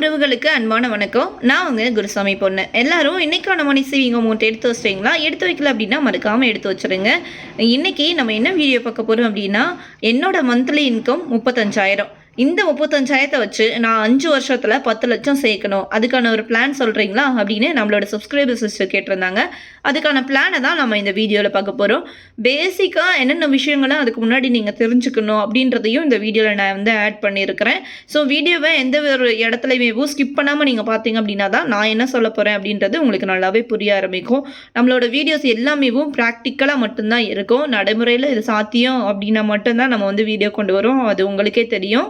உறவுகளுக்கு அன்பான வணக்கம். நான் உங்க குருசாமி பொண்ணு. எல்லாரும் இன்னைக்கான மணி சேவிங் அமௌண்ட் எடுத்து வச்சிட்டீங்களா? எடுத்து வைக்கல அப்படின்னா மறக்காமல் எடுத்து வச்சுருங்க. இன்னைக்கு நம்ம என்ன வீடியோ பார்க்க போகிறோம் அப்படின்னா என்னோட மந்த்லி இன்கம் முப்பத்தஞ்சாயிரம். இந்த முப்பத்தஞ்சாயிரத்தை வச்சு நான் அஞ்சு வருஷத்தில் பத்து லட்சம் சேர்க்கணும். அதுக்கான ஒரு பிளான் சொல்கிறீங்களா அப்படின்னு நம்மளோட சப்ஸ்கிரைபர் சிஸ்டர் கேட்டிருந்தாங்க. அதுக்கான பிளானை தான் நம்ம இந்த வீடியோவில் பார்க்க போகிறோம் பேசிக்காக என்னென்ன விஷயங்களை அதுக்கு முன்னாடி நீங்கள் தெரிஞ்சுக்கணும் அப்படின்றதையும் இந்த வீடியோவில் நான் வந்து ஆட் பண்ணியிருக்கிறேன். ஸோ வீடியோவை எந்த ஒரு இடத்துலையுமே ஸ்கிப் பண்ணாமல் நீங்கள் பார்த்தீங்க அப்படின்னா தான் நான் என்ன சொல்ல போகிறேன் அப்படின்றது உங்களுக்கு நல்லாவே புரிய ஆரம்பிக்கும். நம்மளோட வீடியோஸ் எல்லாமே ப்ராக்டிக்கலாக மட்டும்தான் இருக்கும். நடைமுறையில் இது சாத்தியம் அப்படின்னா மட்டும்தான் நம்ம வந்து வீடியோ கொண்டு வரோம் அது உங்களுக்கே தெரியும்.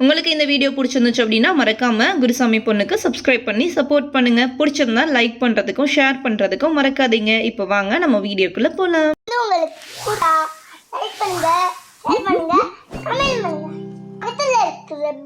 உங்களுக்கு இந்த வீடியோ பிடிச்சிருந்துச்சு அப்படின்னா மறக்காம குருசாமி பொண்ணுக்கு சப்ஸ்கிரைப் பண்ணி சப்போர்ட் பண்ணுங்க. பிடிச்சிருந்தா லைக் பண்றதுக்கும் ஷேர் பண்றதுக்கும் மறக்காதீங்க. இப்போ வாங்க நம்ம வீடியோக்குள்ள போலாம். லைக் பண்ணுங்க ஷேர் பண்ணுங்க கமெண்ட் பண்ணுங்க. பக்கத்துல இருக்கிற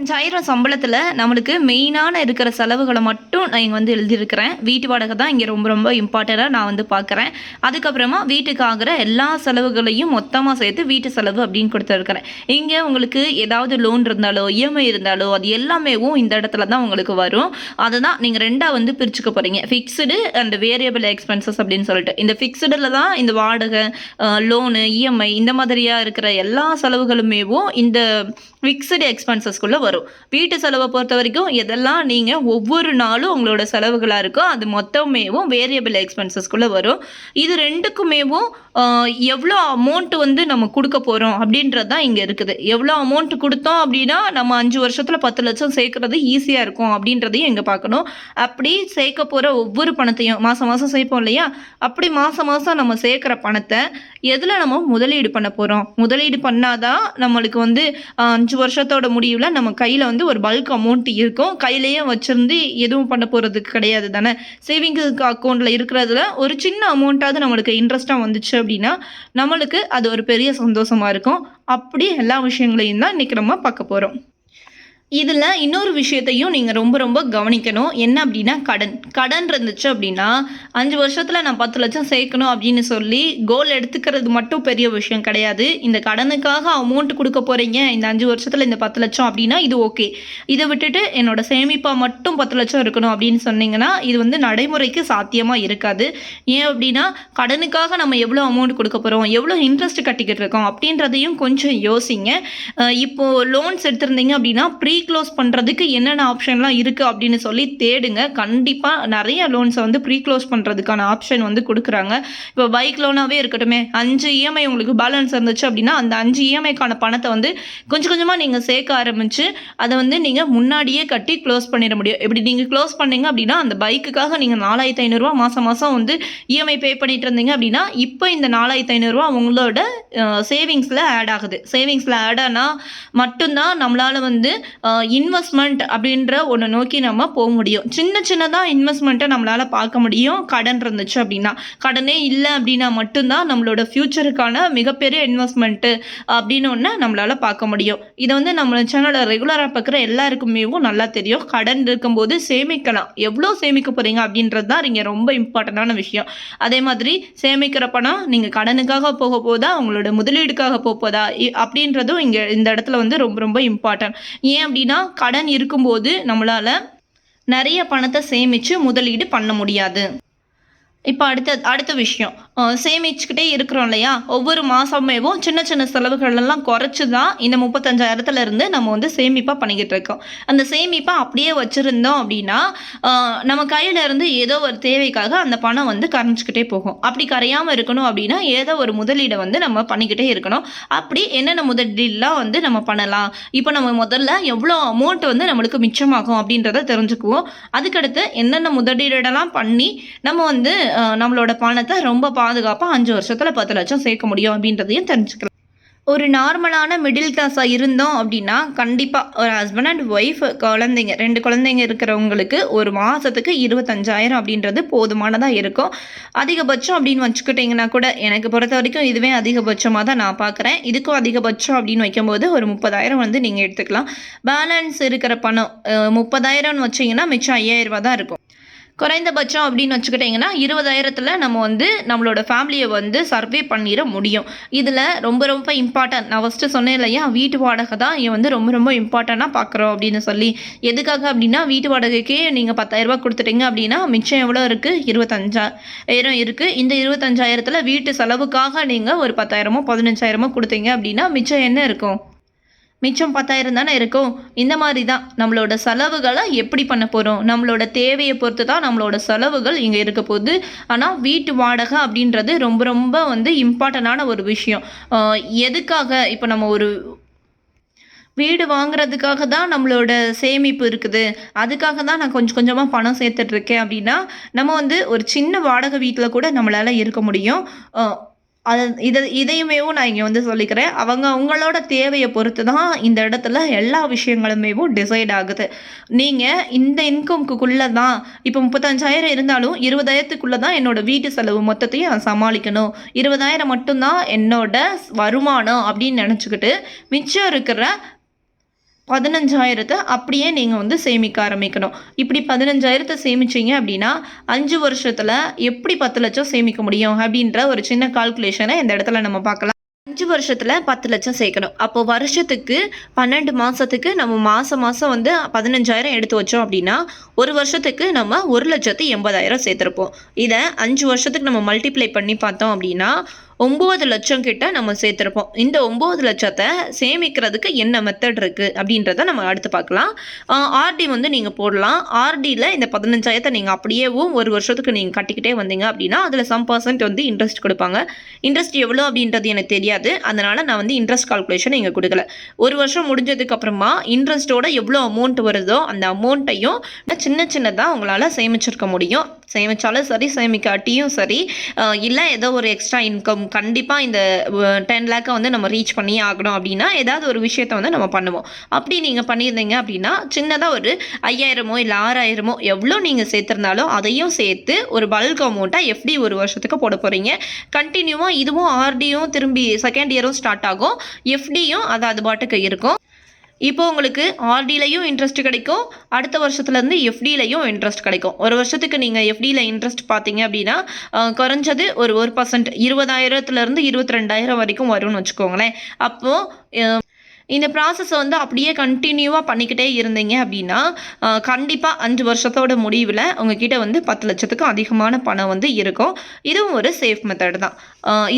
அஞ்சாயிரம் சம்பளத்தில் நம்மளுக்கு மெயினான இருக்கிற செலவுகளை மட்டும் நான் இங்கே வந்து எழுதியிருக்கிறேன். வீட்டு வாடகை தான் இங்கே ரொம்ப ரொம்ப இம்பார்ட்டண்ட்டாக நான் வந்து பார்க்குறேன். அதுக்கப்புறமா வீட்டுக்கு ஆகிற எல்லா செலவுகளையும் மொத்தமாக சேர்த்து வீட்டு செலவு அப்படின்னு கொடுத்துருக்குறேன். இங்கே உங்களுக்கு ஏதாவது லோன் இருந்தாலோ இஎம்ஐ இருந்தாலோ அது எல்லாமேவும் இந்த இடத்துல தான் உங்களுக்கு வரும். அதை தான் நீங்கள் ரெண்டாக வந்து பிரிச்சுக்க போகிறீங்க ஃபிக்ஸ்டு அண்ட் வேரியபிள் எக்ஸ்பென்சஸ் அப்படின்னு சொல்லிட்டு. இந்த ஃபிக்ஸ்டில் தான் இந்த வாடகை லோனு இஎம்ஐ இந்த மாதிரியாக இருக்கிற எல்லா செலவுகளுமேவும் இந்த ஃபிக்ஸ்டு எக்ஸ்பென்சஸ்க்குள்ளே வரும். வீட்டு செலவை பொறுத்த வரைக்கும் எதெல்லாம் நீங்கள் ஒவ்வொரு நாளும் உங்களோட செலவுகளாக இருக்கோ அது மொத்தமேவும் வேரியபிள் எக்ஸ்பென்சஸ்க்குள்ளே வரும். இது ரெண்டுக்குமேவும் எவ்வளோ அமௌண்ட் வந்து நம்ம கொடுக்க போகிறோம் அப்படின்றது தான் இங்கே இருக்குது. எவ்வளோ அமௌண்ட் கொடுத்தோம் அப்படின்னா நம்ம அஞ்சு வருஷத்தில் பத்து லட்சம் சேர்க்குறது ஈஸியாக இருக்கும் அப்படின்றதையும் இங்கே பார்க்கணும். அப்படி சேர்க்க போகிற ஒவ்வொரு பணத்தையும் மாதம் மாதம் சேர்ப்போம் இல்லையா? அப்படி மாதம் மாதம் நம்ம சேர்க்குற பணத்தை எதில் நம்ம முதலீடு பண்ண போகிறோம் முதலீடு பண்ணாதான் நம்மளுக்கு வந்து அஞ்சு வருஷத்தோட முடிவில் நம்ம கையில் வந்து ஒரு பல்க் அமௌண்ட் இருக்கும். கையிலேயே வச்சிருந்து எதுவும் பண்ண போகிறதுக்கு கிடையாது தானே? சேவிங்ஸ் அக்கௌண்ட்டில் இருக்கிறதுல ஒரு சின்ன அமௌண்ட்டாவது நம்மளுக்கு இன்ட்ரெஸ்ட்டாக வந்துச்சு அப்படின்னா நம்மளுக்கு அது ஒரு பெரிய சந்தோஷமாக இருக்கும். அப்படி எல்லா விஷயங்களையும் தான் இன்றைக்கி நம்ம பார்க்க போகிறோம் இதில் இன்னொரு விஷயத்தையும் நீங்கள் ரொம்ப ரொம்ப கவனிக்கணும். என்ன அப்படின்னா கடன். கடன் இருந்துச்சு அப்படின்னா அஞ்சு வருஷத்தில் நான் பத்து லட்சம் சேர்க்கணும் அப்படின்னு சொல்லி கோல் எடுத்துக்கிறது மட்டும் பெரிய விஷயம் கிடையாது. இந்த கடனுக்காக அமௌண்ட் கொடுக்க போகிறீங்க இந்த அஞ்சு வருஷத்தில் இந்த பத்து லட்சம் அப்படின்னா இது ஓகே இதை விட்டுட்டு என்னோட சேமிப்பாக மட்டும் பத்து லட்சம் இருக்கணும் அப்படின்னு சொன்னீங்கன்னா இது வந்து நடைமுறைக்கு சாத்தியமாக இருக்காது. ஏன் அப்படின்னா கடனுக்காக நம்ம எவ்வளோ அமௌண்ட் கொடுக்க போகிறோம் எவ்வளோ இன்ட்ரெஸ்ட் கட்டிக்கிட்டு இருக்கோம்? அப்படின்றதையும் கொஞ்சம் யோசிங்க. இப்போது லோன்ஸ் எடுத்திருந்தீங்க அப்படின்னா ப்ரீ க்ளோஸ் பண்ணுறதுக்கு என்னென்ன ஆப்ஷன்லாம் இருக்குது அப்படின்னு சொல்லி தேடுங்க. கண்டிப்பாக நிறைய லோன்ஸை வந்து ப்ரீ க்ளோஸ் பண்ணுறதுக்கான ஆப்ஷன் வந்து கொடுக்குறாங்க. இப்போ பைக் லோனாகவே இருக்கட்டுமே அஞ்சு இஎம்ஐ உங்களுக்கு பேலன்ஸ் இருந்துச்சு அப்படின்னா அந்த அஞ்சு இஎம்ஐக்கான பணத்தை வந்து கொஞ்சம் கொஞ்சமாக நீங்கள் சேர்க்க ஆரம்பித்து அதை வந்து நீங்கள் முன்னாடியே கட்டி க்ளோஸ் பண்ணிட முடியும். இப்படி நீங்கள் க்ளோஸ் பண்ணீங்க அப்படின்னா அந்த பைக்குக்காக நீங்கள் நாலாயிரத்து ஐநூறுரூவா மாதம் மாதம் வந்து இஎம்ஐ பே பண்ணிட்டு இருந்தீங்க அப்படின்னா இப்போ இந்த நாலாயிரத்து ஐநூறுரூவா உங்களோட சேவிங்ஸில் ஆட் ஆகுது. சேவிங்ஸில் ஆட் ஆனால் மட்டும்தான் நம்மளால் வந்து இன்வெஸ்ட்மெண்ட் அப்படின்ற ஒன்று நோக்கி நம்ம போக முடியும். சின்ன சின்னதாக இன்வெஸ்ட்மெண்ட்டை நம்மளால் பார்க்க முடியும். கடன் இருந்துச்சு அப்படின்னா. கடனே இல்லை அப்படின்னா மட்டும்தான் நம்மளோட ஃப்யூச்சருக்கான மிகப்பெரிய இன்வெஸ்ட்மெண்ட்டு அப்படின்னு ஒன்று நம்மளால் பார்க்க முடியும். இதை வந்து நம்ம சேனலை ரெகுலராக பார்க்குற எல்லாருக்குமேவும் நல்லா தெரியும். கடன் இருக்கும்போது சேமிக்கலாம். எவ்வளோ சேமிக்க போகிறீங்க அப்படின்றது தான் இங்கே ரொம்ப இம்பார்ட்டண்டான விஷயம். அதே மாதிரி சேமிக்கிற பணம் நீங்கள் கடனுக்காக போக போதா? உங்களோட முதலீடுக்காக போக போதா? இ- அப்படின்றதும் இங்கே இந்த இடத்துல வந்து ரொம்ப ரொம்ப இம்பார்ட்டன்ட் ஏன் அப்படி அப்படின்னா கடன் இருக்கும்போது நம்மளால் நிறைய பணத்தை சேமித்து முதலீடு பண்ண முடியாது. இப்போ அடுத்த அடுத்த விஷயம். சேமிச்சுக்கிட்டே இருக்கிறோம் இல்லையா? ஒவ்வொரு மாதமேவும் சின்ன சின்ன செலவுகளெல்லாம் குறைச்சி தான் இந்த முப்பத்தஞ்சாயிரத்துல இருந்து நம்ம வந்து சேமிப்பாக பண்ணிக்கிட்டு இருக்கோம். அந்த சேமிப்பை அப்படியே வச்சுருந்தோம் அப்படின்னா நம்ம கையில இருந்து ஏதோ ஒரு தேவைக்காக அந்த பணம் வந்து கரைஞ்சிக்கிட்டே போகும். அப்படி கரையாமல் இருக்கணும் அப்படின்னா ஏதோ ஒரு முதலீடை வந்து நம்ம பண்ணிக்கிட்டே இருக்கணும். அப்படி என்னென்ன முதலீடுலாம் வந்து நம்ம பண்ணலாம்? இப்போ நம்ம முதல்ல எவ்வளோ அமௌண்ட் வந்து நம்மளுக்கு மிச்சமாகும் அப்படின்றத தெரிஞ்சுக்குவோம். அதுக்கடுத்து என்னென்ன முதலீடெல்லாம் பண்ணி நம்ம வந்து நம்மளோட பணத்தை ரொம்ப பாதுகாப்பாக அஞ்சு வருஷத்தில் பத்து லட்சம் சேர்க்க முடியும் அப்படின்றதையும் தெரிஞ்சுக்கலாம். ஒரு நார்மலான மிடில் கிளாஸாக இருந்தோம் அப்படின்னா கண்டிப்பாக ஒரு ஹஸ்பண்ட் அண்ட் ஒய்ஃப் குழந்தைங்க ரெண்டு குழந்தைங்க இருக்கிறவங்களுக்கு ஒரு மாதத்துக்கு இருபத்தஞ்சாயிரம் அப்படின்றது போதுமானதாக இருக்கும். அதிகபட்சம் அப்படின்னு வச்சுக்கிட்டிங்கன்னா கூட எனக்கு பொறுத்த வரைக்கும் இதுவே அதிகபட்சமாக தான் நான் பார்க்குறேன் இதுக்கும் அதிகபட்சம் அப்படின்னு வைக்கும்போது ஒரு முப்பதாயிரம் வந்து நீங்கள் எடுத்துக்கலாம். பேலன்ஸ் இருக்கிற பணம் முப்பதாயிரம்னு வச்சிங்கன்னா மிச்சம் ஐயாயிரம் ரூபா தான் இருக்கும். குறைந்தபட்சம் அப்படின்னு வச்சுக்கிட்டிங்கன்னா இருபதாயிரத்தில் நம்ம வந்து நம்மளோட ஃபேமிலியை வந்து சர்வே பண்ணிட முடியும். இதில் ரொம்ப ரொம்ப இம்பார்ட்டன்ட் நான் ஃபஸ்ட்டு சொன்னேன் இல்லையா வீட்டு வாடகை தான் இங்கே வந்து ரொம்ப ரொம்ப இம்பார்ட்டண்ட்டாக பார்க்குறோம் அப்படின்னு சொல்லி. எதுக்காக அப்படின்னா வீட்டு வாடகைக்கே நீங்கள் பத்தாயிரரூபா கொடுத்துட்டீங்க அப்படின்னா மிச்சம் எவ்வளோ இருக்குது இருபத்தஞ்சாயிரம் இருக்குது இந்த இருபத்தஞ்சாயிரத்தில் வீட்டு செலவுக்காக நீங்கள் ஒரு பத்தாயிரமோ பதினஞ்சாயிரமோ கொடுத்தீங்க அப்படின்னா மிச்சம் என்ன இருக்கும்? மிச்சம் பத்தாயிரம் தானே இருக்கும்? இந்த மாதிரி தான் நம்மளோட செலவுகளை எப்படி பண்ண போகிறோம் நம்மளோட தேவையை பொறுத்து தான் நம்மளோட செலவுகள் இங்கே இருக்க போகுது. ஆனால் வீட்டு வாடகை அப்படின்றது ரொம்ப ரொம்ப வந்து இம்பார்ட்டண்டான ஒரு விஷயம். எதுக்காக? இப்போ நம்ம ஒரு வீடு வாங்குறதுக்காக தான் நம்மளோட சேமிப்பு இருக்குது. அதுக்காக தான் நான் கொஞ்சம் கொஞ்சமாக பணம் சேர்த்துட்ருக்கேன் அப்படின்னா நம்ம வந்து ஒரு சின்ன வாடகை வீட்டில் கூட நம்மளால் இருக்க முடியும். அது இதை இதையுமேவும் நான் இங்கே வந்து சொல்லிக்கிறேன். அவங்க அவங்களோட தேவையை பொறுத்து தான் இந்த இடத்துல எல்லா விஷயங்களுமேவும் டிசைட் ஆகுது. நீங்கள் இந்த இன்கம்க்குள்ளே தான் இப்போ முப்பத்தஞ்சாயிரம் இருந்தாலும் இருபதாயிரத்துக்குள்ளே தான் என்னோட வீட்டு செலவு மொத்தத்தையும் நான் சமாளிக்கணும். இருபதாயிரம் மட்டும்தான் என்னோட வருமானம் அப்படின்னு நினச்சிக்கிட்டு மிச்சம் இருக்கிற பதினஞ்சாயிரத்தை அப்படியே நீங்கள் வந்து சேமிக்க ஆரம்பிக்கணும். இப்படி பதினஞ்சாயிரத்தை சேமிச்சீங்க அப்படின்னா அஞ்சு வருஷத்தில் எப்படி பத்து லட்சம் சேமிக்க முடியும் அப்படின்ற ஒரு சின்ன கால்குலேஷனை இந்த இடத்துல நம்ம பார்க்கலாம். அஞ்சு வருஷத்தில் பத்து லட்சம் சேர்க்கணும் அப்போ வருஷத்துக்கு பன்னெண்டு மாதத்துக்கு நம்ம மாதம் மாதம் வந்து பதினஞ்சாயிரம் எடுத்து வச்சோம் அப்படின்னா ஒரு வருஷத்துக்கு நம்ம ஒரு லட்சத்து எண்பதாயிரம் சேர்த்துருப்போம். இதை அஞ்சு வருஷத்துக்கு நம்ம மல்டிப்ளை பண்ணி பார்த்தோம் அப்படின்னா ஒம்பது லட்சம் கிட்ட நம்ம சேர்த்துருப்போம். இந்த ஒம்பது லட்சத்தை சேமிக்கிறதுக்கு என்ன மெத்தட் இருக்குது அப்படின்றத நம்ம அடுத்து பார்க்கலாம். ஆர்டி வந்து நீங்கள் போடலாம். ஆர்டியில் இந்த பதினஞ்சாயிரத்தை நீங்கள் அப்படியேவும் ஒரு வருஷத்துக்கு நீங்கள் கட்டிக்கிட்டே வந்தீங்க அப்படின்னா அதில் சம் பர்சன்ட் வந்து இன்ட்ரெஸ்ட் கொடுப்பாங்க. இன்ட்ரெஸ்ட் எவ்வளோ அப்படின்றது எனக்கு தெரியாது. அதனால் நான் வந்து இன்ட்ரெஸ்ட் கால்குலேஷன் இங்கே கொடுக்கல. ஒரு வருஷம் முடிஞ்சதுக்கு அப்புறமா இன்ட்ரெஸ்ட்டோட எவ்வளோ அமௌண்ட் வருதோ அந்த அமௌண்ட்டையும் சின்ன சின்னதாக உங்களால் சேமிச்சிருக்க முடியும். சேமித்தாலும் சரி சேமிக்காட்டியும் சரி இல்லை ஏதோ ஒரு எக்ஸ்ட்ரா இன்கம் கண்டிப்பாக இந்த டென் லேக்கை வந்து நம்ம ரீச் பண்ணி ஆகணும் அப்படின்னா ஏதாவது ஒரு விஷயத்தை வந்து நம்ம பண்ணுவோம். அப்படி நீங்கள் பண்ணியிருந்தீங்க அப்படின்னா சின்னதாக ஒரு ஐயாயிரமோ இல்லை ஆறாயிரமோ எவ்வளோ நீங்கள் சேர்த்துருந்தாலும் அதையும் சேர்த்து ஒரு பல்க் அமௌண்ட்டாக எஃப்டி ஒரு வருஷத்துக்கு போட போகிறீங்க கண்டினியூவாக இதுவும் ஆர்டியும் திரும்பி செகண்ட் இயரும் ஸ்டார்ட் ஆகும். எஃப்டியும் அது அது பாட்டுக்கு இருக்கும். இப்போ உங்களுக்கு ஆர்டிலையும் இன்ட்ரெஸ்ட் கிடைக்கும். அடுத்த வருஷத்துலேருந்து எஃப்டிலையும் இன்ட்ரெஸ்ட் கிடைக்கும். ஒரு வருஷத்துக்கு நீங்கள் எஃப்டியில் இன்ட்ரெஸ்ட் பார்த்தீங்க அப்படின்னா குறைஞ்சது ஒரு ஒரு பர்சன்ட் இருபதாயிரத்துலேருந்து இருபத்தி ரெண்டாயிரம் வரைக்கும் வரும்னு வச்சுக்கோங்களேன். அப்போது இந்த ப்ராசஸை வந்து அப்படியே கண்டினியூவாக பண்ணிக்கிட்டே இருந்தீங்க அப்படின்னா கண்டிப்பாக அஞ்சு வருஷத்தோட முடிவில் உங்ககிட்ட வந்து பத்து லட்சத்துக்கும் அதிகமான பணம் வந்து இருக்கும். இதுவும் ஒரு சேஃப் மெத்தட் தான்.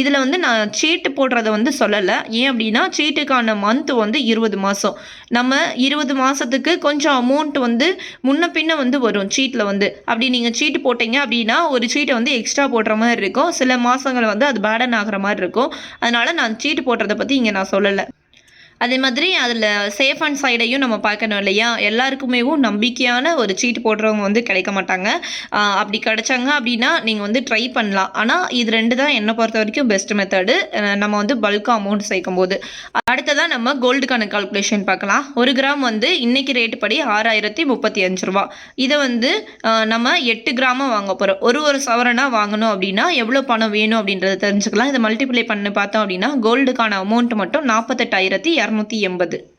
இதில் வந்து நான் சீட்டு போடுறத வந்து சொல்லலை. ஏன் அப்படின்னா சீட்டுக்கான மந்த் வந்து இருபது மாதம் நம்ம இருபது மாதத்துக்கு கொஞ்சம் அமௌண்ட் வந்து முன்ன பின்ன வந்து வரும் சீட்டில் வந்து. அப்படி நீங்கள் சீட்டு போட்டீங்க அப்படின்னா ஒரு சீட்டை வந்து எக்ஸ்ட்ரா போடுற மாதிரி இருக்கும். சில மாதங்கள் வந்து அது பேடன் ஆகிற மாதிரி இருக்கும். அதனால் நான் சீட்டு போடுறத பற்றி இங்கே நான் சொல்லலை. அதே மாதிரி அதில் சேஃப் அண்ட் சைடையும் நம்ம பார்க்கணும் இல்லையா? எல்லாருக்குமேவும் நம்பிக்கையான ஒரு சீட்டு போடுறவங்க வந்து கிடைக்க மாட்டாங்க. அப்படி கிடைச்சாங்க அப்படின்னா நீங்கள் வந்து ட்ரை பண்ணலாம். ஆனால் இது ரெண்டு தான் என்னை பொறுத்த வரைக்கும் பெஸ்ட் மெத்தடு நம்ம வந்து பல்க் அமௌண்ட் சேர்க்கும் போது அடுத்ததாக நம்ம கோல்டுக்கான கால்குலேஷன் பார்க்கலாம். ஒரு கிராம் வந்து இன்னைக்கு ரேட்டு படி ஆறாயிரத்தி முப்பத்தி அஞ்சு ரூபா. இதை வந்து நம்ம எட்டு கிராமம் வாங்க போகிறோம் ஒரு ஒரு சவரனாக வாங்கணும் அப்படின்னா எவ்வளோ பணம் வேணும் அப்படின்றத தெரிஞ்சுக்கலாம். இதை மல்டிப்ளை பண்ணி பார்த்தோம் அப்படின்னா கோல்டுக்கான அமௌண்ட் மட்டும் நாற்பத்தெட்டாயிரத்தி இரநூத்தி எண்பது.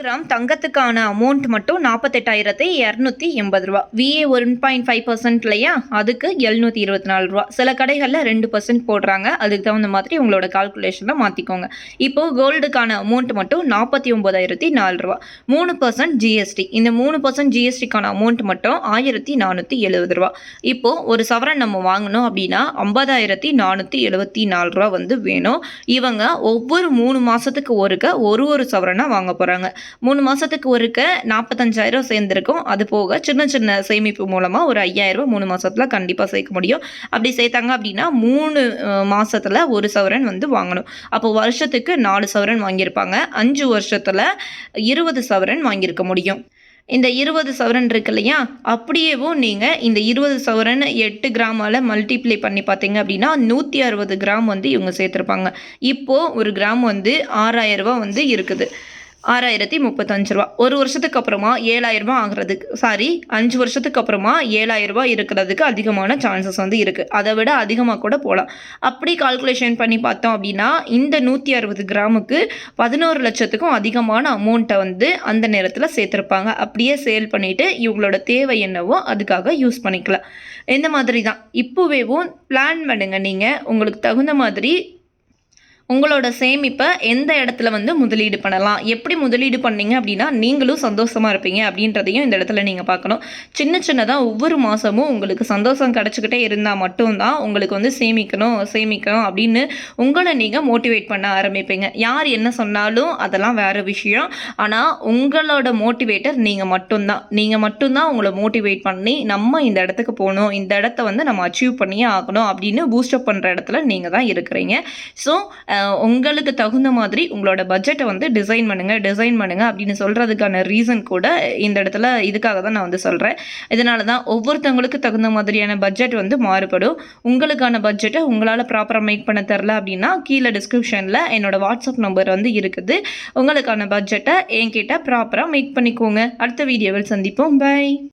கிராம் தங்கத்துக்கான அமௌண்ட் மட்டும் நாற்பத்தெட்டாயிரத்தி இரநூத்தி எண்பது ரூபா. விஏ ஒன் பாயிண்ட் ஃபைவ் பர்சன்ட் இல்லையா? அதுக்கு எழுநூற்றி இருபத்தி நாலு ரூபா. சில கடைகளில் ரெண்டு பர்சன்ட் போடுறாங்க. அதுக்கு தகுந்த மாதிரி உங்களோட கால்குலேஷனில் மாற்றிக்கோங்க இப்போது கோல்டுக்கான அமௌண்ட் மட்டும் நாற்பத்தி ஒம்பதாயிரத்தி நாலு ரூபா. மூணு பர்சன்ட் ஜிஎஸ்டி இந்த மூணு பர்சன்ட் ஜிஎஸ்டிக்கான அமௌண்ட் மட்டும் ஆயிரத்தி நானூற்றி எழுபது ரூபா. இப்போது ஒரு சவரன் நம்ம வாங்கணும் அப்படின்னா ஐம்பதாயிரத்தி நானூற்றி எழுபத்தி நாலு ரூபா வந்து வேணும். இவங்க ஒவ்வொரு மூணு மாதத்துக்கு ஒருக்க ஒரு ஒரு சவரனாக வாங்க போகிறாங்க மூணு மாதத்துக்கு ஒருக்க நாற்பத்தஞ்சாயிரம் சேர்ந்துருக்கும். அது போக சின்ன சின்ன சேமிப்பு மூலமாக ஒரு ஐயாயிரம் மூணு மாதத்தில் கண்டிப்பாக சேர்க்க முடியும். அப்படி சேர்த்தாங்க அப்படின்னா மூணு மாதத்தில் ஒரு சவரன் வந்து வாங்கணும். அப்போ வருஷத்துக்கு நாலு சவரன் வாங்கியிருப்பாங்க. அஞ்சு வருஷத்தில் இருபது சவரன் வாங்கியிருக்க முடியும். இந்த இருபது சவரன் இருக்கு இல்லையா? அப்படியேவும் நீங்கள் இந்த இருபது சவரன் எட்டு கிராமால் மல்டிப்ளை பண்ணி பார்த்தீங்க அப்படின்னா நூற்றி அறுபது கிராம் வந்து இவங்க சேர்த்துருப்பாங்க. இப்போது ஒரு கிராம் வந்து ஆறாயிரம் வந்து இருக்குது. ஆறாயிரத்தி முப்பத்தஞ்சு ரூபா. ஒரு வருஷத்துக்கு அப்புறமா ஏழாயிரரூபா ஆகிறதுக்கு சாரி அஞ்சு வருஷத்துக்கு அப்புறமா ஏழாயிரரூபா இருக்கிறதுக்கு அதிகமான சான்சஸ் வந்து இருக்குது அதை விட அதிகமாக கூட போகலாம் அப்படி கால்குலேஷன் பண்ணி பார்த்தோம் அப்படின்னா இந்த நூற்றி அறுபது கிராமுக்கு பதினோரு லட்சத்துக்கும் அதிகமான அமௌண்ட்டை வந்து அந்த நேரத்தில் சேர்த்துருப்பாங்க. அப்படியே சேல் பண்ணிவிட்டு இவங்களோட தேவை என்னவோ அதுக்காக யூஸ் பண்ணிக்கலாம். இந்த மாதிரி தான் இப்போவேவும் பிளான் பண்ணுங்கள் நீங்கள் உங்களுக்கு தகுந்த மாதிரி உங்களோட சேமிப்பை எந்த இடத்துல வந்து முதலீடு பண்ணலாம்? எப்படி முதலீடு பண்ணீங்க அப்படின்னா நீங்களும் சந்தோஷமாக இருப்பீங்க அப்படின்றதையும் இந்த இடத்துல நீங்கள் பார்க்கணும். சின்ன சின்னதாக ஒவ்வொரு மாதமும் உங்களுக்கு சந்தோஷம் கிடச்சிக்கிட்டே இருந்தால் மட்டும்தான் உங்களுக்கு வந்து சேமிக்கணும் சேமிக்கணும் அப்படின்னு உங்களை நீங்கள் மோட்டிவேட் பண்ண ஆரம்பிப்பீங்க. யார் என்ன சொன்னாலும் அதெல்லாம் வேறு விஷயம். ஆனால் உங்களோட மோட்டிவேட்டர் நீங்கள் மட்டும்தான். நீங்கள் மட்டும்தான் உங்களை மோட்டிவேட் பண்ணி நம்ம இந்த இடத்துக்கு போகணும் இந்த இடத்த வந்து நம்ம அச்சீவ் பண்ணியே ஆகணும் அப்படின்னு பூஸ்டப் பண்ணுற இடத்துல நீங்கள் தான் இருக்கிறீங்க. ஸோ உங்களுக்கு தகுந்த மாதிரி உங்களோட பட்ஜெட்டை வந்து டிசைன் பண்ணுங்கள் டிசைன் பண்ணுங்கள் அப்படின்னு சொல்கிறதுக்கான ரீசன் கூட இந்த இடத்துல இதுக்காக தான் நான் வந்து சொல்கிறேன் இதனால தான் ஒவ்வொருத்தவங்களுக்கு தகுந்த மாதிரியான பட்ஜெட் வந்து மாறுபடும். உங்களுக்கான பட்ஜெட்டை உங்களால் ப்ராப்பராக மேக் பண்ண தெரில அப்படின்னா கீழே டிஸ்கிரிப்ஷனில் என்னோட வாட்ஸ்அப் நம்பர் வந்து இருக்குது. உங்களுக்கான பட்ஜெட்டை என்கிட்ட ப்ராப்பராக மேக் பண்ணிக்கோங்க. அடுத்த வீடியோவில் சந்திப்போம். பை